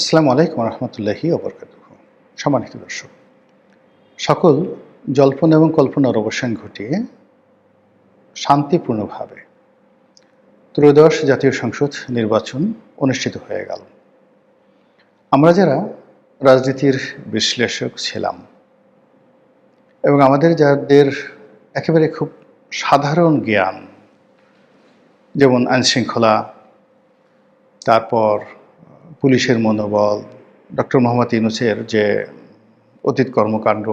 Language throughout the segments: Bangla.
আসসালামু আলাইকুম রহমতুল্লাহি অবরকাত সম্মানিত দর্শক, সকল জল্পনা এবং কল্পনার অবসান ঘটিয়ে শান্তিপূর্ণভাবে ত্রয়োদশ জাতীয় সংসদ নির্বাচন অনুষ্ঠিত হয়ে গেল। আমরা যারা রাজনীতির বিশ্লেষক ছিলাম এবং আমাদের যাদের একেবারে খুব সাধারণ জ্ঞান, যেমন আইনশৃঙ্খলা, তারপর পুলিশের মনোবল, ডক্টর মোহাম্মদ ইউনুসের যে অতীত কর্মকাণ্ড,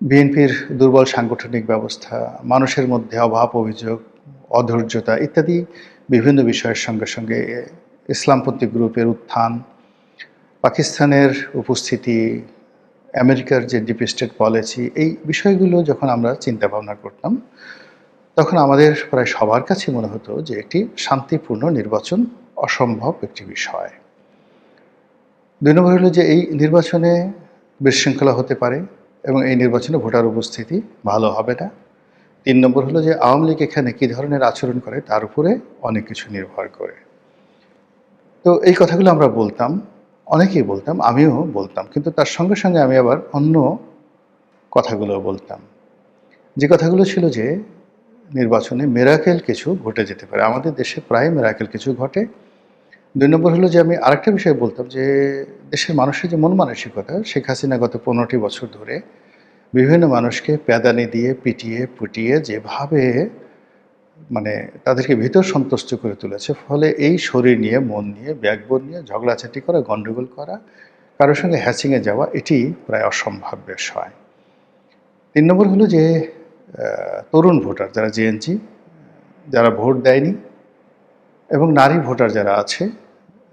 বিএনপির দুর্বল সাংগঠনিক ব্যবস্থা, মানুষের মধ্যে অভাব, অভিযোগ, অধৈর্যতা ইত্যাদি বিভিন্ন বিষয়ের সঙ্গে সঙ্গে ইসলামপন্থী গ্রুপের উত্থান, পাকিস্তানের উপস্থিতি, আমেরিকার যে ডিপ স্টেট পলিসি, এই বিষয়গুলো যখন আমরা চিন্তা ভাবনা করতাম, তখন আমাদের প্রায় সবার কাছে মনে হতো যে একটি শান্তিপূর্ণ নির্বাচন অসম্ভব একটি বিষয়। দুই নম্বর হলো যে এই নির্বাচনে বিশৃঙ্খলা হতে পারে এবং এই নির্বাচনে ভোটার উপস্থিতি ভালো হবে না। তিন নম্বর হলো যে আওয়ামী লীগ এখানে কী ধরনের আচরণ করে তার উপরে অনেক কিছু নির্ভর করে। তো এই কথাগুলো আমরা বলতাম, অনেকেই বলতাম, আমিও বলতাম, কিন্তু তার সঙ্গে সঙ্গে আমি আবার অন্য কথাগুলো বলতাম। যে কথাগুলো ছিল যে নির্বাচনে মেরাকেল কিছু ঘটে যেতে পারে। আমাদের দেশে প্রায় মেরাকেল কিছু ঘটে। দুই নম্বর হলো যে আমি আরেকটা বিষয় বলতাম যে দেশের মানুষের যে মন মানসিকতা, শেখ হাসিনা গত পনেরোটি বছর ধরে বিভিন্ন মানুষকে প্যাদানি দিয়ে পিটিয়ে, পুটিয়ে যেভাবে মানে তাদেরকে ভিতর সন্তুষ্ট করে তুলেছে, ফলে এই শরীর নিয়ে, মন নিয়ে ব্যাগবোন নিয়ে ঝগড়াঝাটি করা গণ্ডগোল করা, কারোর সঙ্গে হ্যাচিংয়ে যাওয়া, এটি প্রায় অসম্ভব বিষয়। তিন নম্বর হলো যে তরুণ ভোটার যারা জেএনজি যারা ভোট দেয়নি এবং নারী ভোটার যারা আছে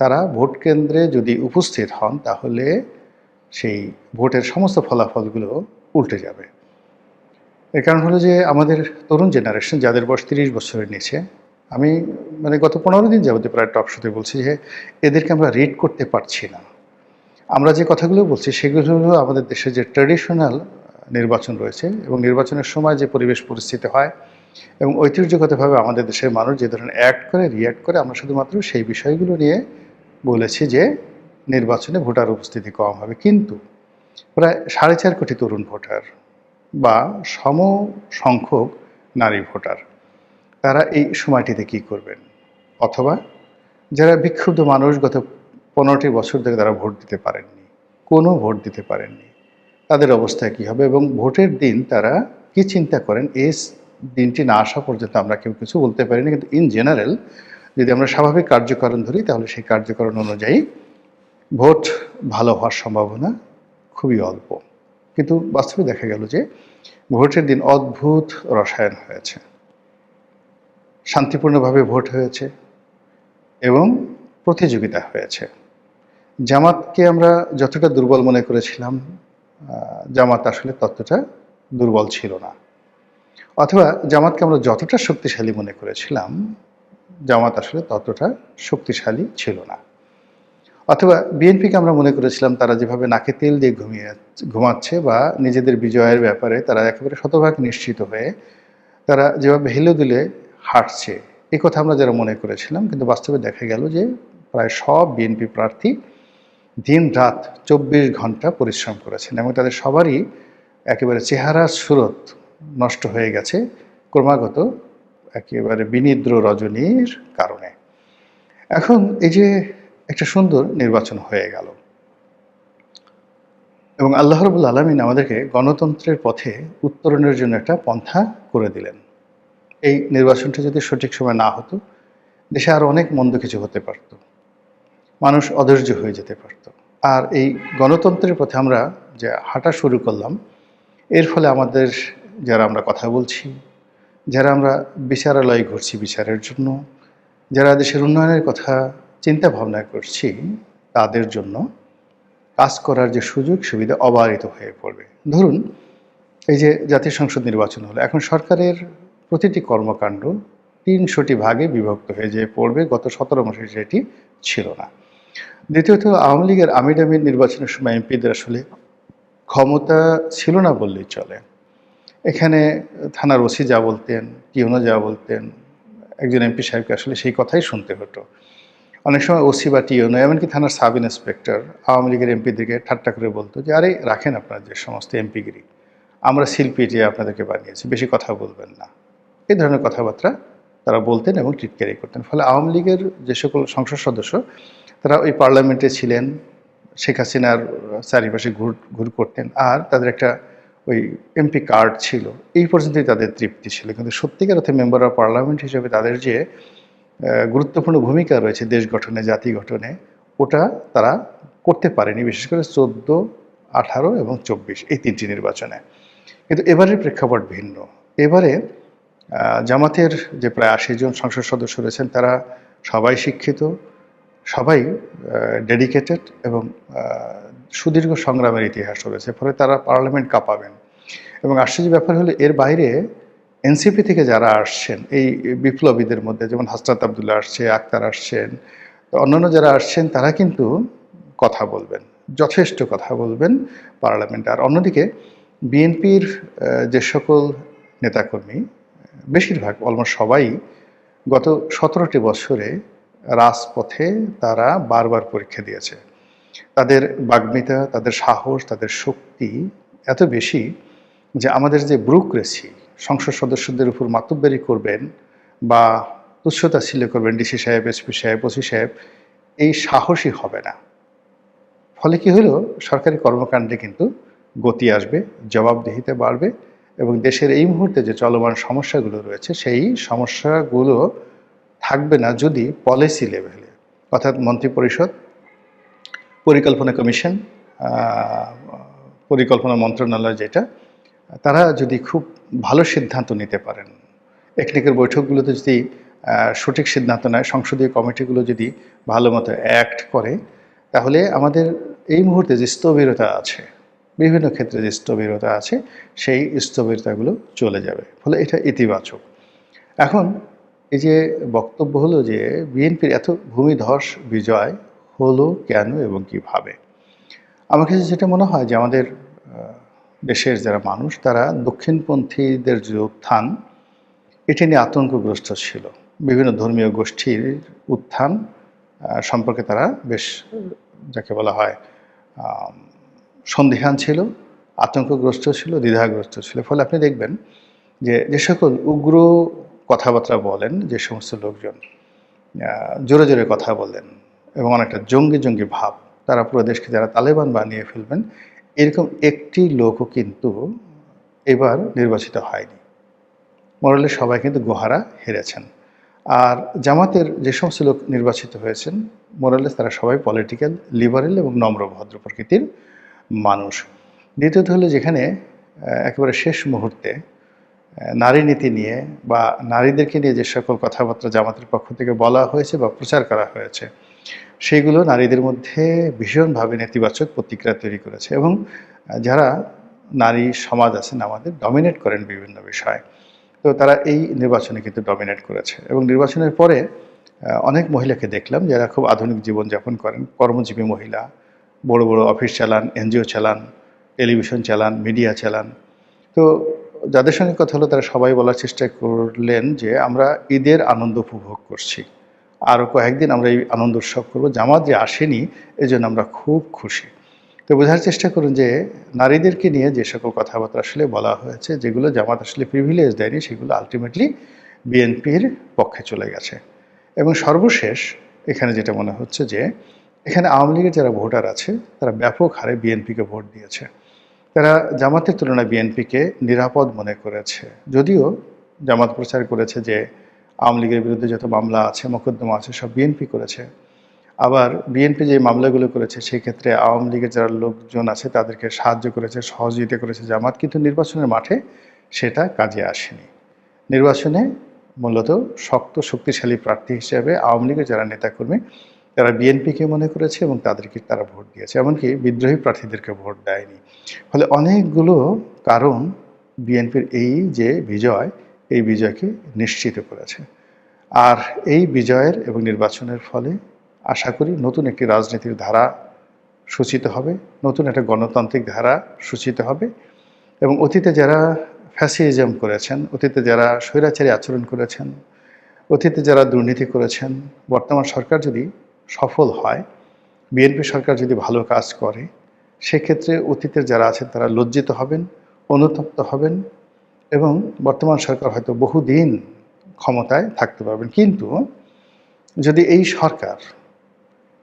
তারা ভোট কেন্দ্রে যদি উপস্থিত হন, তাহলে সেই ভোটের সমস্ত ফলাফলগুলো উল্টে যাবে। এর কারণ হলো যে আমাদের তরুণ জেনারেশন যাদের বয়স তিরিশ বছরের নিচে, আমি মানে গত পনেরো দিন যাবতে প্রায় টক শোতে বলছি যে এদেরকে আমরা রিড করতে পারছি না। আমরা যে কথাগুলো বলছি, সেগুলো হলো আমাদের দেশের যে ট্র্যাডিশনাল নির্বাচন রয়েছে এবং নির্বাচনের সময় যে পরিবেশ পরিস্থিতি হয় এবং ঐতিহ্যগতভাবে আমাদের দেশের মানুষ যে ধরনের অ্যাক্ট করে রিয়্যাক্ট করে, আমরা শুধুমাত্র সেই বিষয়গুলো নিয়ে বলেছি যে নির্বাচনে ভোটার উপস্থিতি কম হবে। কিন্তু প্রায় সাড়ে চার কোটি তরুণ ভোটার বা সম সংখ্যক নারী ভোটার, তারা এই সময়টিতে কি করবেন? অথবা যারা বিক্ষুব্ধ মানুষ গত পনেরোটি বছর ধরে তারা ভোট দিতে পারেননি, কোনো ভোট দিতে পারেননি, তাদের অবস্থা কী হবে এবং ভোটের দিন তারা কি চিন্তা করেন? এই দিনটি না আসা পর্যন্ত আমরা কেউ কিছু বলতে পারিনি, কিন্তু ইন জেনারেল যদি আমরা স্বাভাবিক কার্যকরণ ধরি, তাহলে সেই কার্যকরণ অনুযায়ী ভোট ভালো হওয়ার সম্ভাবনা খুবই অল্প। কিন্তু বাস্তবে দেখা গেল যে ভোটের দিন অদ্ভুত রসায়ন হয়েছে। শান্তিপূর্ণভাবে ভোট হয়েছে এবং প্রতিযোগিতা হয়েছে। জামাতকে আমরা যতটা দুর্বল মনে করেছিলাম জামাত আসলে ততটা দুর্বল ছিল না। অথবা জামাতকে আমরা যতটা শক্তিশালী মনে করেছিলাম জামাত আসলে ততটা শক্তিশালী ছিল না। অথবা বিএনপিকে আমরা মনে করেছিলাম তারা যেভাবে নাকে তেল দিয়ে ঘুমিয়ে ঘুমাচ্ছে বা নিজেদের বিজয়ের ব্যাপারে তারা একেবারে শতভাগ নিশ্চিত হয়ে তারা যেভাবে হেলে দুলে হাঁটছে, এ কথা আমরা যারা মনে করেছিলাম, কিন্তু বাস্তবে দেখা গেল যে প্রায় সব বিএনপি প্রার্থী দিন রাত চব্বিশ ঘণ্টা পরিশ্রম করেছেন এবং তাদের সবারই একেবারে চেহারা সুরত নষ্ট হয়ে গেছে। ক্রমাগত একেবারে বিনিদ্র রজনীর কারণে। এখন এই যে একটা সুন্দর নির্বাচন হয়ে গেল। এবং আল্লাহ রবুল আলমিন আমাদেরকে গণতন্ত্রের পথে উত্তরণের জন্য একটা পন্থা করে দিলেন। এই নির্বাচনটা যদি সঠিক সময় না হতো, দেশে আরও অনেক মন্দ কিছু হতে পারত। মানুষ অধৈর্য হয়ে যেতে পারত। আর এই গণতন্ত্রের পথে আমরা যে হাঁটা শুরু করলাম, এর ফলে আমাদের, যারা আমরা কথা বলছি যারা আমরা বিচারালয়ে ঘুরছি বিচারের জন্য, যারা দেশের উন্নয়নের কথা চিন্তা ভাবনা করছি, তাদের জন্য কাজ করার যে সুযোগ সুবিধা অবারিত হয়ে পড়বে। ধরুন, এই যে জাতীয় সংসদ নির্বাচন হলো, এখন সরকারের প্রতিটি কর্মকাণ্ড তিনশোটি ভাগে বিভক্ত হয়ে যে পড়বে, গত সতেরো মাসে সেটি ছিল না। দ্বিতীয়ত, আওয়ামী লীগের আমির নির্বাচনের সময় এমপিদের আসলে ক্ষমতা ছিল না বললেই চলে। এখানে থানার ওসি যা বলতেন কিউনো যা বলতেন, একজন এমপি সাহেবকে আসলে সেই কথাই শুনতে হতো। অনেক সময় ওসি বা টিও নয় এমনকি থানার সাব ইন্সপেক্টর, আওয়ামী লীগের এমপিদেরকে ঠাট্টা করে বলতো যে, আরে, রাখেন আপনার যে সমস্ত এমপিগিরি, আমরা শিল্পী যে আপনাদেরকে বানিয়েছি, বেশি কথা বলবেন না। এই ধরনের কথাবার্তা তারা বলতেন এবং টিটকারি করতেন। ফলে আওয়ামী লীগের যে সকল সংসদ সদস্য, তারা ওই পার্লামেন্টে ছিলেন, শেখ হাসিনার চারিপাশে ঘুর ঘুর করতেন, আর তাদের একটা ওই এমপি কার্ড ছিল, এই পর্যন্তই তাদের তৃপ্তি ছিল। কিন্তু সত্যিকার অর্থে মেম্বার অফ পার্লামেন্ট হিসেবে তাদের যে গুরুত্বপূর্ণ ভূমিকা রয়েছে দেশ গঠনে, জাতি গঠনে, ওটা তারা করতে পারেনি, বিশেষ করে চোদ্দ, আঠারো এবং চব্বিশ, এই তিনটি নির্বাচনে। কিন্তু এবারের প্রেক্ষাপট ভিন্ন। এবারে জামাতের যে প্রায় আশি জন সংসদ সদস্য রয়েছেন, তারা সবাই শিক্ষিত সবাই ডেডিকেটেড এবং সুদীর্ঘ সংগ্রামের ইতিহাস রয়েছে, ফলে তারা পার্লামেন্ট কাঁপাবেন। এবং আশ্চর্য ব্যাপার হলো, এর বাইরে এনসিপি থেকে যারা আসছেন, এই বিপ্লবীদের মধ্যে, যেমন হাসরাত আবদুল্লাহ আসছে, আক্তার আসছেন অন্যান্য যারা আসছেন, তারা কিন্তু কথা বলবেন, যথেষ্ট কথা বলবেন পার্লামেন্টে। আর অন্যদিকে, বিএনপির যে সকল নেতাকর্মী, বেশিরভাগ, অলমোস্ট সবাই গত সতেরোটি বছরে রাজপথে তারা বারবার পরীক্ষা দিয়েছে। তাদের বাগ্মিতা, তাদের সাহস, তাদের শক্তি এত বেশি যে আমাদের যে ব্রুক্রেসি সংসদ সদস্যদের উপর মাতব্বারি করবেন বা তুচ্ছতা ছিল করবেন ডিসি সাহেব, এসপি সাহেব, ওসি সাহেব, এই সাহসী হবে না। ফলে কি হলো? সরকারি কর্মকাণ্ডে কিন্তু গতি আসবে, জবাবদিহিতে বাড়বে এবং দেশের এই মুহূর্তে যে চলমান সমস্যাগুলো রয়েছে, সেই সমস্যাগুলো থাকবে না যদি পলিসি লেভেলে অর্থাৎ মন্ত্রিপরিষদ, পরিকল্পনা কমিশন পরিকল্পনা মন্ত্রণালয় যেটা, তারা যদি খুব ভালো সিদ্ধান্ত নিতে পারেন টেকনিক্যাল বৈঠকগুলোতে যদি সঠিক সিদ্ধান্ত নেয়, সংসদীয় কমিটিগুলো যদি ভালো মতো অ্যাক্ট করে, তাহলে আমাদের এই মুহূর্তে যে স্থবিরতা আছে, বিভিন্ন ক্ষেত্রে যে স্থবিরতা আছে, সেই স্থবিরতাগুলো চলে যাবে। ফলে এটা ইতিবাচক। এখন এই যে বক্তব্য হলো যে বিএনপির এত ভূমিধস বিজয় হলো কেন এবং কীভাবে? আমার কাছে যেটা মনে হয় যে আমাদের দেশের যারা মানুষ, তারা দক্ষিণপন্থীদের যে উত্থান, এটি নিয়ে আতঙ্কগ্রস্ত ছিল। বিভিন্ন ধর্মীয় গোষ্ঠীর উত্থান সম্পর্কে তারা বেশ, যাকে বলা হয় সন্দিহান ছিল, আতঙ্কগ্রস্ত ছিল, দ্বিধাগ্রস্ত ছিল। ফলে আপনি দেখবেন যে যে সকল উগ্র কথাবার্তা বলেন, যে সমস্ত লোকজন জোরে জোরে কথা বলেন এবং অনেকটা জঙ্গি জঙ্গি ভাব তারা পুরো দেশকে যারা তালেবান বানিয়ে ফেলবেন, এরকম একটি লোকও কিন্তু এবার নির্বাচিত হয়নি। মোরালে সবাই কিন্তু গোহারা হেরেছেন। আর জামাতের যে সমস্ত লোক নির্বাচিত হয়েছেন, মোরালে তারা সবাই পলিটিক্যাল লিবারেল এবং নম্র ভদ্র প্রকৃতির মানুষ। দ্বিতীয়ত হলে যেখানে একেবারে শেষ মুহূর্তে নারী নীতি নিয়ে বা নারীদেরকে নিয়ে যে সকল কথাবার্তা জামাতের পক্ষ থেকে বলা হয়েছে বা প্রচার করা হয়েছে সেইগুলো নারীদের মধ্যে ভীষণভাবে নেতিবাচক প্রতিক্রিয়া তৈরি করেছে এবং যারা নারী সমাজ আছেন আমাদের ডমিনেট করেন বিভিন্ন বিষয়ে। তো তারা এই নির্বাচনে কিন্তু ডমিনেট করেছে এবং নির্বাচনের পরে অনেক মহিলাকে দেখলাম যারা খুব আধুনিক জীবনযাপন করেন, কর্মজীবী মহিলা, বড় বড় অফিস চালান, এনজিও চালান, টেলিভিশন চালান, মিডিয়া চালান। তো যাদের সঙ্গে কথা হলো, তারা সবাই বলার চেষ্টা করলেন যে, আমরা ঈদের আনন্দ উপভোগ করছি। আরও কয়েকদিন আমরা এই আনন্দ উৎসব করব। জামাত যে আসেনি এই জন্য আমরা খুব খুশি। তো বোঝার চেষ্টা করুন যে, নারীদেরকে নিয়ে যে সকল কথাবার্তা আসলে বলা হয়েছে, যেগুলো জামাত আসলে প্রিভিলেজ দেয়নি, সেগুলো আলটিমেটলি বিএনপির পক্ষে চলে গেছে। এবং সর্বশেষ এখানে যেটা মনে হচ্ছে যে, এখানে আওয়ামী লীগের যারা ভোটার আছে, তারা ব্যাপক হারে বিএনপিকে ভোট দিয়েছে। তারা জামাতের তুলনায় বিএনপিকে নিরাপদ মনে করেছে। যদিও জামাত প্রচার করেছে যে আওয়ামী লীগের বিরুদ্ধে যত মামলা আছে, মোকদ্দমা আছে, সব বিএনপি করেছে। আবার বিএনপি যে মামলাগুলো করেছে সেই ক্ষেত্রে আওয়ামী লীগের যারা লোকজন আছে, তাদেরকে সাহায্য করেছে, সহযোগিতা করেছে জামাত, কিন্তু নির্বাচনের মাঠে সেটা কাজে আসেনি। নির্বাচনে মূলত শক্ত, শক্তিশালী প্রার্থী হিসেবে আওয়ামী লীগের যারা নেতাকর্মী তারা বিএনপিকে মনে করেছে এবং তাদেরকে তারা ভোট দিয়েছে। এমনকি বিদ্রোহী প্রার্থীদেরকে ভোট দেয়নি। ফলে অনেকগুলো কারণ বিএনপির এই যে বিজয়, এই বিজয়কে নিশ্চিত করেছে। আর এই বিজয়ের এবং নির্বাচনের ফলে আশা করি নতুন একটি রাজনীতির ধারা সূচিত হবে, নতুন একটা গণতান্ত্রিক ধারা সূচিত হবে এবং অতীতে যারা ফ্যাসিজম করেছেন, অতীতে যারা স্বৈরাচারী আচরণ করেছেন, অতীতে যারা দুর্নীতি করেছেন, বর্তমান সরকার যদি সফল হয় বিএনপি সরকার যদি ভালো কাজ করে, সেক্ষেত্রে অতীতের যারা আছেন তারা লজ্জিত হবেন, অনুতপ্ত হবেন এবং বর্তমান সরকার হয়তো বহুদিন ক্ষমতায় থাকতে পারবেন। কিন্তু যদি এই সরকার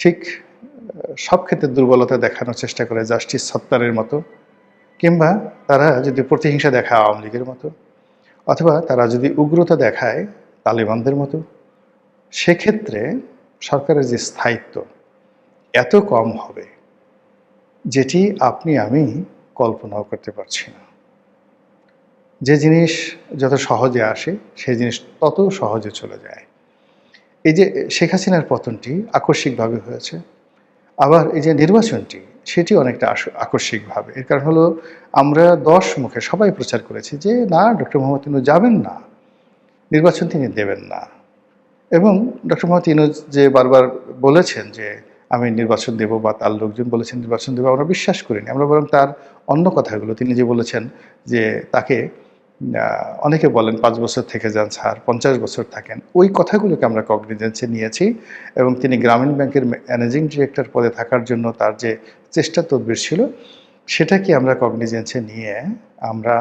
ঠিক সব ক্ষেত্রে দুর্বলতা দেখানোর চেষ্টা করে, জাস্টিস সত্তারের মতো, কিংবা তারা যদি প্রতিহিংসা দেখায় আওয়ামী লীগের মতো, অথবা তারা যদি উগ্রতা দেখায় তালিবানদের মতো, সেক্ষেত্রে সরকারের যে স্থায়িত্ব, এত কম হবে, যেটি আপনি, আমি কল্পনাও করতে পারছি না। যে জিনিস যত সহজে আসে, সেই জিনিস তত সহজে চলে যায়। এই যে শেখ হাসিনার পতনটি আকস্মিকভাবে হয়েছে, আবার এই যে নির্বাচনটি, সেটি অনেকটা আকস্মিকভাবে। এর কারণ হলো, আমরা দশ মুখে সবাই প্রচার করেছি যে, না, ডক্টর মোহাম্মদ ইনু যাবেন না, নির্বাচন তিনি দেবেন না। এবং ডক্টর মোহাম্মদ ইনুজ যে বারবার বলেছেন যে আমি নির্বাচন দেব বা তার লোকজন বলেছেন নির্বাচন দেবো, আমরা বিশ্বাস করিনি। আমরা বরং তার অন্য কথাগুলো, তিনি যে বলেছেন যে তাকে অনেকে বলেন পাঁচ বছর থেকে যান স্যার পঞ্চাশ বছর থাকেন, ওই কথাগুলোকে আমরা কগনিজেন্সে নিয়েছি এবং তিনি গ্রামীণ ব্যাংকের ম্যানেজিং ডিরেক্টর পদে থাকার জন্য তার যে চেষ্টা তদবির ছিল, সেটাকে আমরা কগনিজেন্সে নিয়ে আমরা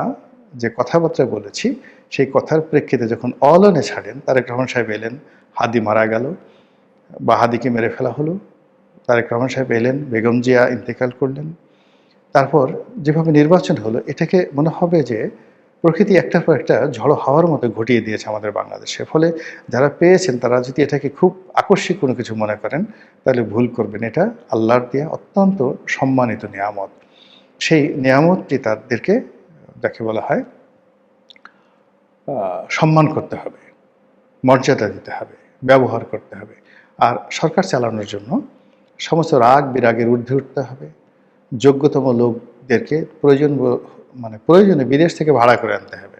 যে কথাবার্তা বলেছি, সেই কথার প্রেক্ষিতে যখন অলনে ছাড়েন, তারেক রহমান সাহেব এলেন, হাদি মারা গেল বা হাদিকে মেরে ফেলা হলো। তারেক রহমান সাহেব এলেন, বেগম জিয়া ইন্তেকাল করলেন। তারপর যেভাবে নির্বাচন হলো, এটাকে মনে হবে যে প্রকৃতি একটার পর একটা ঝড়ো হাওয়ার মতো ঘটিয়ে দিয়েছে আমাদের বাংলাদেশে। ফলে যারা পেয়েছেন, তারা যদি এটাকে খুব আকস্মিক কোনো কিছু মনে করেন, তাহলে ভুল করবেন। এটা আল্লাহর দেওয়া অত্যন্ত সম্মানিত নিয়ামত। সেই নিয়ামতটি তাদেরকে যাকে বলা হয় সম্মান করতে হবে, মর্যাদা দিতে হবে, ব্যবহার করতে হবে। আর সরকার চালানোর জন্য সমস্ত রাগ বিরাগের ঊর্ধ্বে উঠতে হবে। যোগ্যতম লোকদেরকে প্রয়োজন মানে প্রয়োজনে বিদেশ থেকে ভাড়া করে আনতে হবে।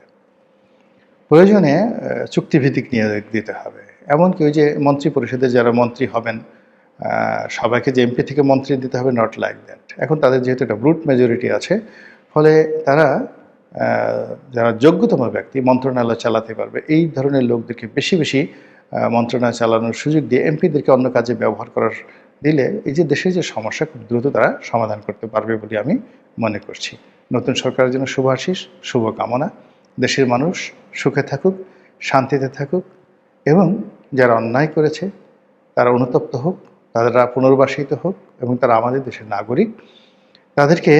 প্রয়োজনে চুক্তিভিত্তিক নিয়োগ দিতে হবে। এমনকি ওই যে মন্ত্রী পরিষদে যারা মন্ত্রী হবেন সবাইকে যে এমপি থেকে মন্ত্রী দিতে হবে নট লাইক দ্যাট এখন তাদের যেহেতু একটা ব্রুট মেজরিটি আছে, ফলে তারা যারা যোগ্যতম ব্যক্তি মন্ত্রণালয় চালাতে পারবে, এই ধরনের লোকদেরকে বেশি বেশি মন্ত্রণালয় চালানোর সুযোগ দিয়ে এমপিদেরকে অন্য কাজে ব্যবহার করার দিলে এই যে দেশের যে সমস্যা, খুব দ্রুত তারা সমাধান করতে পারবে বলে আমি মনে করছি। নতুন সরকারের জন্য শুভ আশিস শুভকামনা দেশের মানুষ সুখে থাকুক, শান্তিতে থাকুক এবং যারা অন্যায় করেছে, তারা অনুতপ্ত হোক, তারা পুনর্বাসিত হোক এবং তারা আমাদের দেশের নাগরিক, তাদেরকে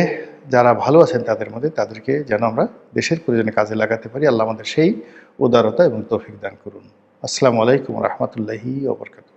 যারা ভালো আছেন তাদের মধ্যে তাদেরকে যেন আমরা দেশের প্রয়োজনে কাজে লাগাতে পারি। আল্লাহ আমাদের সেই উদারতা এবং তৌফিক দান করুন। আসসালামু আলাইকুম রহমতুল্লাহি ওবরকাত